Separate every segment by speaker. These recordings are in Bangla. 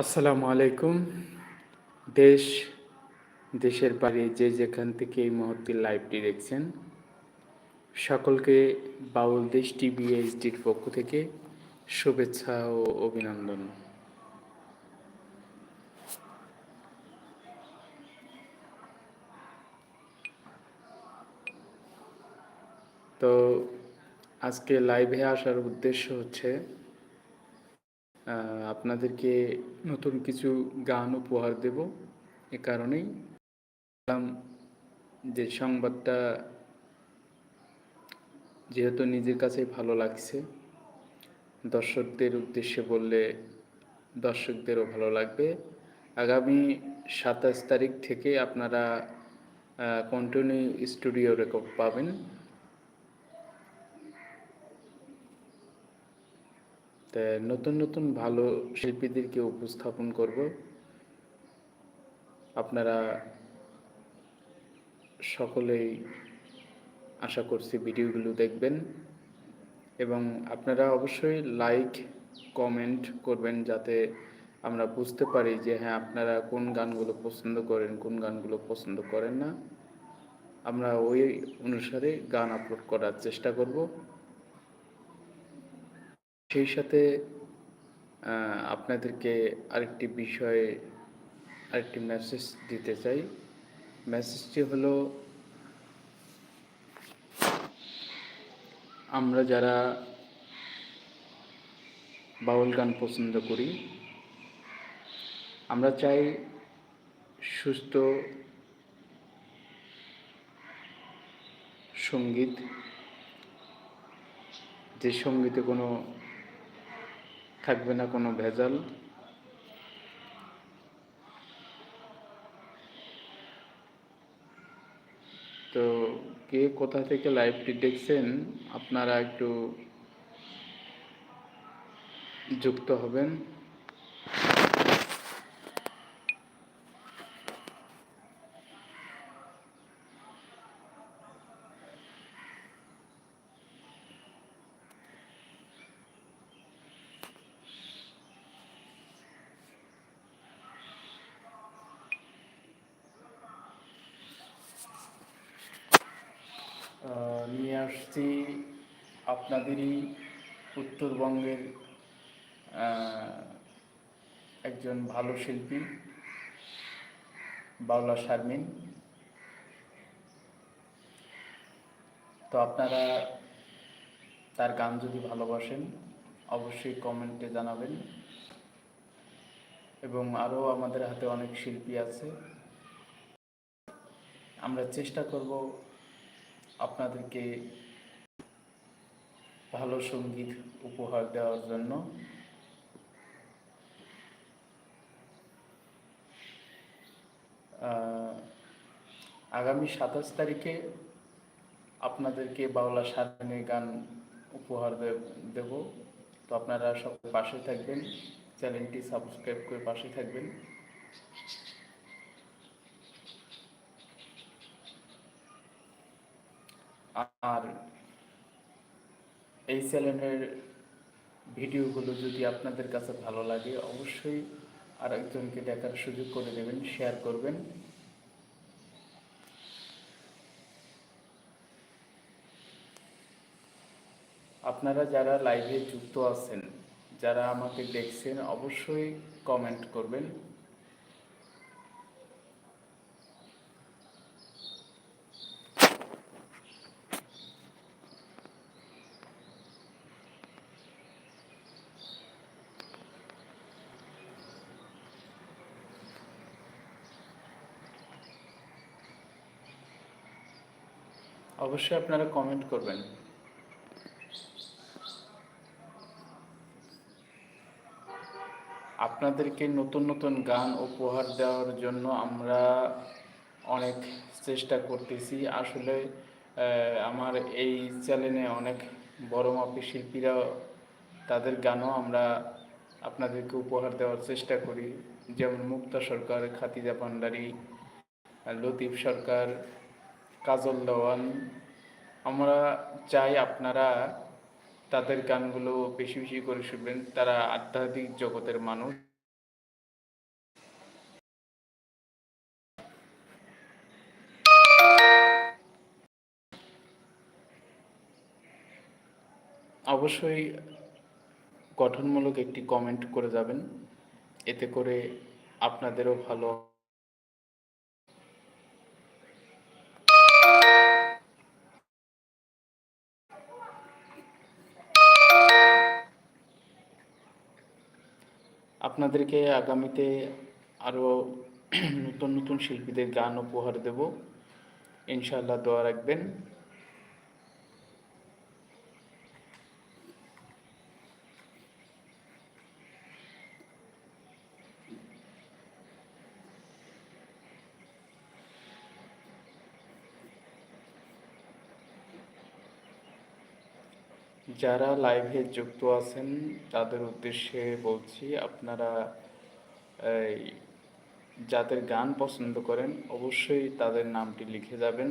Speaker 1: আসসালামু আলাইকুম। দেশ, দেশের বাইরে যে যেখান থেকে এই মুহূর্তে লাইভটি দেখছেন, সকলকে বাউল দেশ টিভি এইচডির পক্ষ থেকে শুভেচ্ছা ও অভিনন্দন। তো আজকে লাইভে আসার উদ্দেশ্য হচ্ছে আপনাদেরকে নতুন কিছু গান উপহার দেব এ কারণেই। যে সংবাদটা যেহেতু নিজের কাছে ভালো লাগছে, দর্শকদের উদ্দেশ্যে বললে দর্শকদেরও ভালো লাগবে। আগামী সাতাশ তারিখ থেকে আপনারা কন্টিনিউ স্টুডিও রেকর্ড পাবেন। নতুন নতুন ভালো শিল্পীদেরকে উপস্থাপন করব। আপনারা সকলেই আশা করছি ভিডিওগুলো দেখবেন এবং আপনারা অবশ্যই লাইক কমেন্ট করবেন যাতে আমরা বুঝতে পারি যে হ্যাঁ আপনারা কোন গানগুলো পছন্দ করেন, কোন গানগুলো পছন্দ করেন না। আমরা ওই অনুসারে গান আপলোড করার চেষ্টা করব। সেই সাথে আপনাদেরকে আরেকটি বিষয়ে, আরেকটি মেসেজ দিতে চাই। মেসেজটি হলো, আমরা যারা বাউল গান পছন্দ করি, আমরা চাই সুস্থ সংগীত, যে সঙ্গীতে কোনো থাকবে না কোনো ভেজাল। তো কে কোথা থেকে লাইভটি দেখছেন আপনারা একটু যুক্ত হবেন। নিয়ে আসছি আপনাদেরই উত্তরবঙ্গের একজন ভালো শিল্পী বাউলা শারমিন। তো আপনারা তার গান যদি ভালোবাসেন, অবশ্যই কমেন্টে জানাবেন। এবং আরও আমাদের হাতে অনেক শিল্পী আছে। আমরা চেষ্টা করব আপনাদেরকে ভালো সংগীত উপহার দেওয়ার জন্য আগামী সাতাশ তারিখে আপনাদেরকে বাউলা সারানের গান উপহার দেব। তো আপনারা সব পাশে থাকবেন, চ্যানেলটি সাবস্ক্রাইব করে পাশে থাকবেন। আর এই চ্যানেলের ভিডিওগুলো যদি আপনাদের কাছে ভালো লাগে, অবশ্যই আর একজনকে দেখার সুযোগ করে দেবেন শেয়ার করবেন। আপনারা যারা লাইভে যুক্ত আছেন, যারা আমাকে দেখছেন, অবশ্যই কমেন্ট করবেন। অবশ্যই আপনারা কমেন্ট করবেন। আপনাদেরকে নতুন নতুন গান উপহার দেওয়ার জন্য আমরা অনেক চেষ্টা করতেছি। আসলে আমার এই চ্যানেলে অনেক বড় মাপি শিল্পীরা তাদের গানও আমরা আপনাদেরকে উপহার দেওয়ার চেষ্টা করি। যেমন মুক্তা সরকার, খাতিজা ভান্ডারী লতিফ সরকার কাজল দেওয়ান আমরা চাই আপনারা তাদের গানগুলো বেশি বেশি করে শুনবেন। তারা আধ্যাত্মিক জগতের মানুষ। অবশ্যই গঠনমূলক একটি কমেন্ট করে যাবেন। এতে করে আপনাদেরও ভালো আপনাদেরকে আগামীতে আরও নতুন নতুন শিল্পীদের গান উপহার দেব। ইনশাআল্লাহ দোয়া রাখবেন। যারা লাইভে যুক্ত আছেন, তাদের উদ্দেশ্যে বলছি, আপনারা যাদের গান পছন্দ করেন, অবশ্যই তাদের নামটি লিখে যাবেন।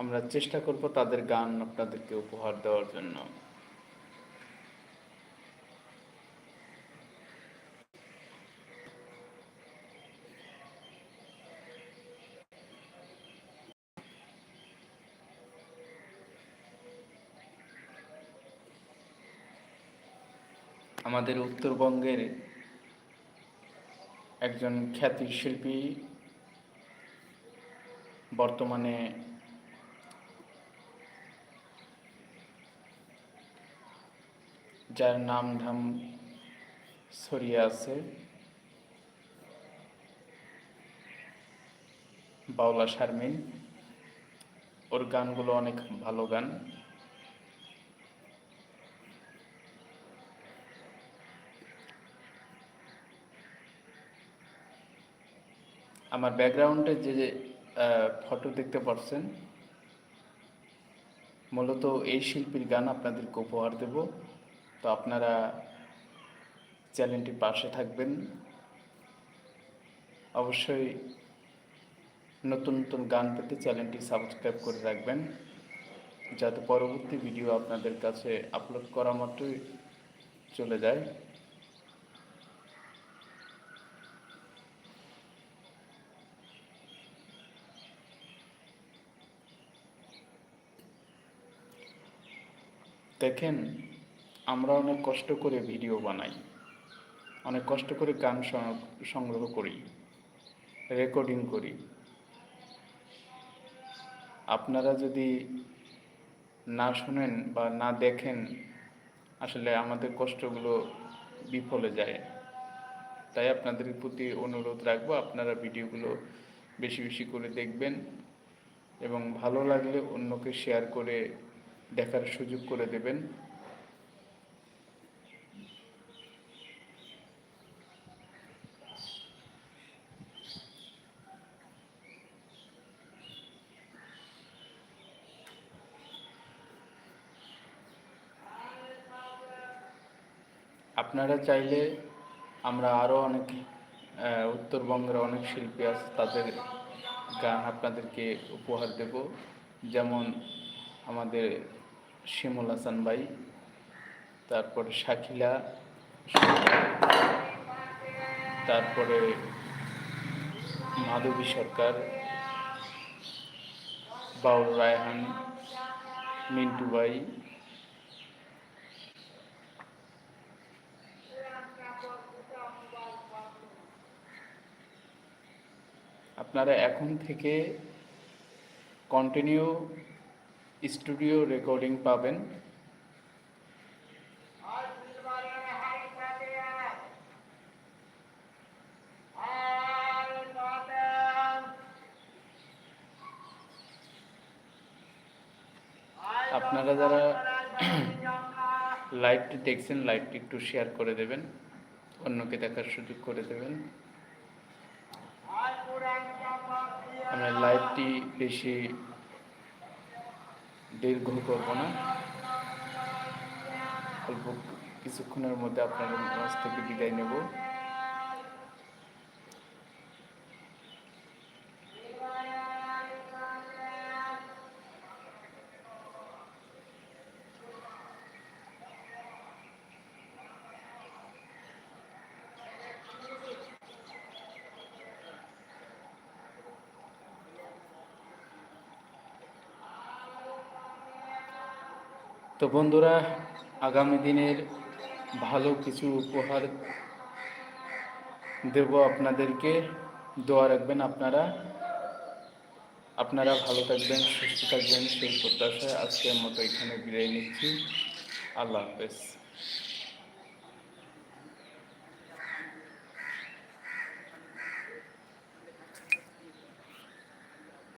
Speaker 1: আমরা চেষ্টা করব তাদের গান আপনাদেরকে উপহার দেওয়ার জন্য। আমাদের উত্তরবঙ্গের একজন খ্যাতি শিল্পী বর্তমানে যার নাম ধাম ছড়িয়ে আছে বাউলা শারমিন। ওর গানগুলো অনেক ভালো গান। আমার ব্যাকগ্রাউন্ডে যে ফটো দেখতে পাচ্ছেন মূলত এই শিল্পীর গান আপনাদেরকে উপহার দেব। তো আপনারা চ্যানেলটির পাশে থাকবেন। অবশ্যই নতুন নতুন গান পেতে চ্যানেলটি সাবস্ক্রাইব করে রাখবেন। যাতে পরবর্তী ভিডিও আপনাদের কাছে আপলোড করা মাত্রই চলে যায়। দেখেন, আমরা অনেক কষ্ট করে ভিডিও বানাই। অনেক কষ্ট করে গান সংগ্রহ করি, রেকর্ডিং করি। আপনারা যদি না শুনেন বা না দেখেন, আসলে আমাদের কষ্টগুলো বিফলে যায়। তাই আপনাদের প্রতি অনুরোধ রাখব, আপনারা ভিডিওগুলো বেশি বেশি করে দেখবেন এবং ভালো লাগলে অন্যকে শেয়ার করে দেখার সুযোগ করে দেবেন। আপনারা চাইলে আমরা আরও অনেক উত্তরবঙ্গের অনেক শিল্পী আছে, তাদের গান আপনাদেরকে উপহার দেব। যেমন আমাদের শিমুল হাসান ভাই, তারপরে শাকিলা, তারপরে মাধবী সরকার, বাউল রায়হান, মিন্টু ভাই, আপনারা এখন থেকে কন্টিনিউ স্টুডিও রেকর্ডিং পাবেন। আপনারা যারা লাইভটি দেখছেন, লাইভটি একটু শেয়ার করে দেবেন। অন্যকে দেখার সুযোগ করে দেবেন। আমরা লাইভটি বেশি দীর্ঘ করব না অল্প কিছুক্ষণের মধ্যে আপনাদের কাছ থেকে বিদায় নেব। তো বন্ধুরা, আগামী দিনের ভালো কিছু উপহার দেব আপনাদেরকে। দোয়া রাখবেন আপনারা। আপনারা ভালো থাকবেন, সুস্থ থাকবেন, সেই প্রত্যাশায় আজকের মতো এখানে বিদায় নিচ্ছি। আল্লাহ হাফেজ।